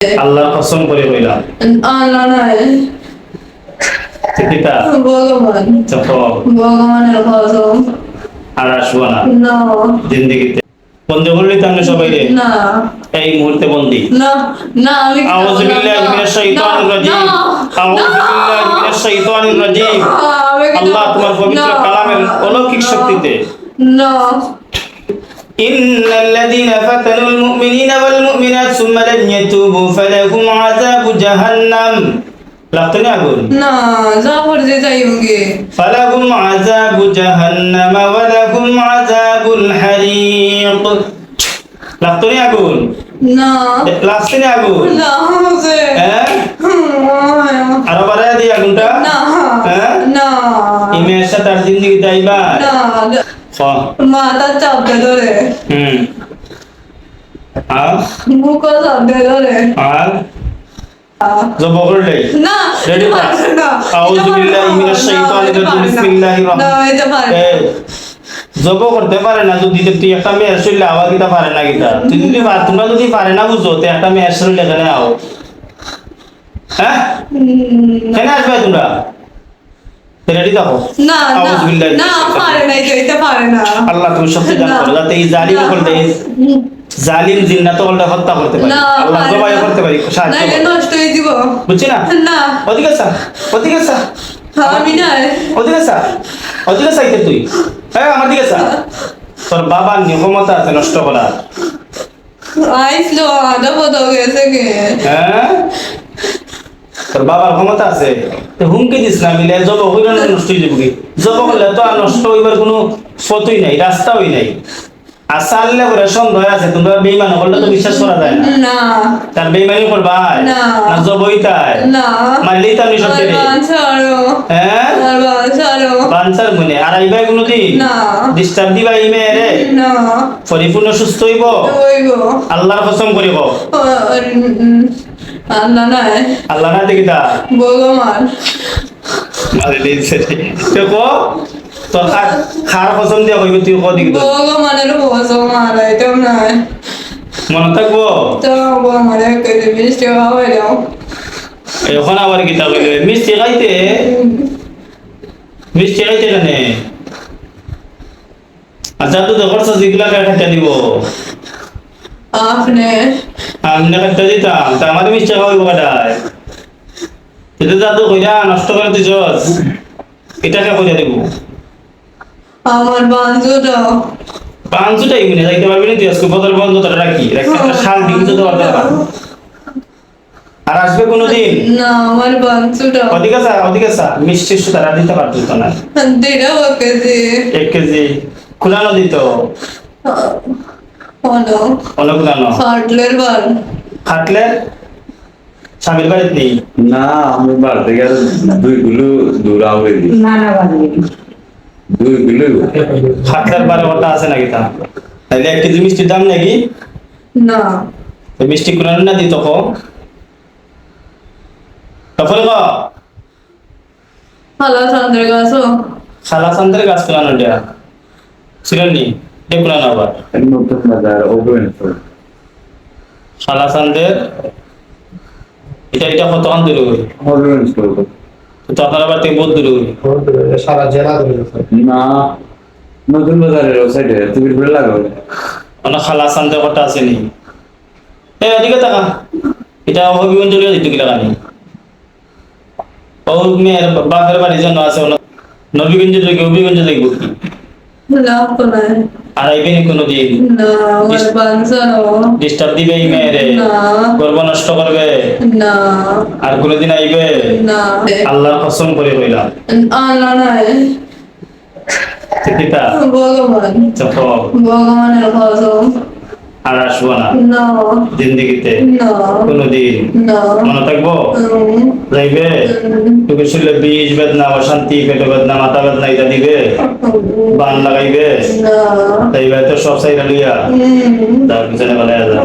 আল্লাহর কসম করে আল্লাহ চিকিতা ভগবান। ভগবানের কসম। আর আসব না। জিন্দিগিতে। বন্ধু করলি তো সবাই রে? না। এই মুহূর্তে বন্দি। না। না আমি আউযু বিল্লাহি মিনাশ শাইতানির রাজিম। আউযু বিল্লাহি মিনাশ শাইতানির রাজিম। আল্লাহ তোমার পবিত্র কালামের অলৌকিক শক্তিতে। না। إن الذين فتنوا المؤمنين والمؤمنات ثم لم يتوبوا فلهم عذاب جهنم লাগতো না আগুন না যা করতে যাইওগে فلهم عذاب جهنم ولهم عذاب الحريق লাগতো না আগুন না লাগছে না আগুন না সাথে আর জিন্দগি যাইবা না মাথা চাপতে ধরে। হুম। আর? মুখ চাপতে ধরে। আর? জব করলে না Ready? না। আউযু বিল্লাহি মিনাশ শাইতানির রাজিম বিসমিল্লাহির রহমানির এটা পারবে না। এই, জব করতে পারে না যদি তুই একটা মেয়ের শরীরে আওয়া দিতে পারে না গীতা তুই যদি তোমরা যদি পারে না বুঝো তো একটা মেয়ের শরীরে এখানে আও। হ্যাঁ? কেন আসবে তোমরা? রেডি থাকো না না পারে না এটা এটা পারে না আল্লাহ তুমি। যাতে এই জালিম করতে জালিম জিন্নাত হলটা হত্যা করতে পারি আল্লাহ জবাই করতে পারি সাহায্য না নষ্ট হয়ে দিব বুঝছি না? না ওদিকে স্যার ওদিকে স্যার। আমি না ওদিকে স্যার ওদিকে সাইতে তুই। হ্যাঁ আমার দিকে তোর বাবার নিয়মতা আছে নষ্ট করার আইসলো আদা বদল গেছে কে হ্যাঁ? তোর বাবার ক্ষমতা আছে তো হুমকি দিস না মিলে জব হইল নষ্ট হয়ে যাবি। জব করলে তো আর নষ্ট হইবার কোনো পথই নাই রাস্তাও নাই। আর চাললে করে সন্দেহ আছে তোমরা বেইমান করলে তো বিশ্বাস করা যায় না। না। তার বেইমানি করবা না। না জবই তাই না। মারলেই তো আমি সব হ্যাঁ? বানসার মনে। আর আইবাই দিন না। ডিস্টার্ব দিবা মেয়েরে? না। পরিপূর্ণ সুস্থ হইব? আল্লাহর কসম করিব? আল্লাহ নাই। আল্লাহ না দেখি তা? ভগবান। মারে দিছে তো কো? তোর খার কসম দিয়া কইব তুই কো দেখি তো? ভগবানের ভরসা মারা এটাও নাই। মনে থাকব? তো আমার একটা মিষ্টি খাওয়াই দাও। এখন আবার কইলে মিষ্টি খাইতে? মিষ্টি কেনে আচ্ছা তো দেখর যেগুলা খাইতে দিব। আপনি? আমি না খাইতে দিতাম তা আমার মিষ্টি খাওয়াইব কাটায়। কিন্তু দাদু কইরা নষ্ট করে দিছস এটাকে কইরা দিব। আমার বান্ধবটা পাঁচশোটাই মিনে যাইতে পারবি না তুই আজকে বদল বন্ধ তোরা রাখি রাখি একটা ডিম তো দেওয়ার দরকার। আর আসবে কোনোদিন? না আমার অধিক আছে অধিক আছে মিষ্টি সুতারা দিতে পারতো তো না। যে এক কেজি। খুলানো দিত। হলো অনেক খুলানো। ফাটলের বার খাটলে স্বামীর বাড়িতে নেই? না আমি বাড়তে গেলে দুই দূরা হয়ে দিই। না না বাড়ি দুই। খাটলের বারে ওটা আছে নাকি তা? তাহলে এক কেজি মিষ্টির দাম নাকি? না। মিষ্টি খুলানো না দিত কো? দেয়া ছিল নি এ খুলানো আবার নতুন বাজার ওপেন সালা এটা এটা কতক্ষণ দূরে করি ওপেন তো আপনার আবার থেকে বহুত দূরে করি সারা জেলা ধরে না নতুন বাজারের ওয়েবসাইটে তুমি ঘুরে লাগাও অনেক খালা সান্দের কথা আছে নি এ ওদিকে টাকা এটা হবিগঞ্জ দিতে গেলে কানি? ও মেয়ের বাপের বাড়ি আছে নবীগঞ্জ থেকে হবিগঞ্জ দেখব কি আর আইবে নি কোনো দিন না আমার বান্ধব ডিস্টার্ব দিবে এই মেয়েরে। গর্ব নষ্ট করবে। না। আর কোনোদিন আইবে। না। আল্লাহর কসম করে কইলাম আল্লাহ নাই। ভগবান। ভগবানের কসম। আর আসব না। জিন্দিগিতে। কোনোদিন। মনে থাকব? যাইবে? তোকে শুনলে বীজ বেদনা অশান্তি পেটে বেদনা মাথা বেদনা এটা দিবে? বান লাগাইবে? যাইবে তো সব সাইডে লইয়া তার পিছনে বলে যা।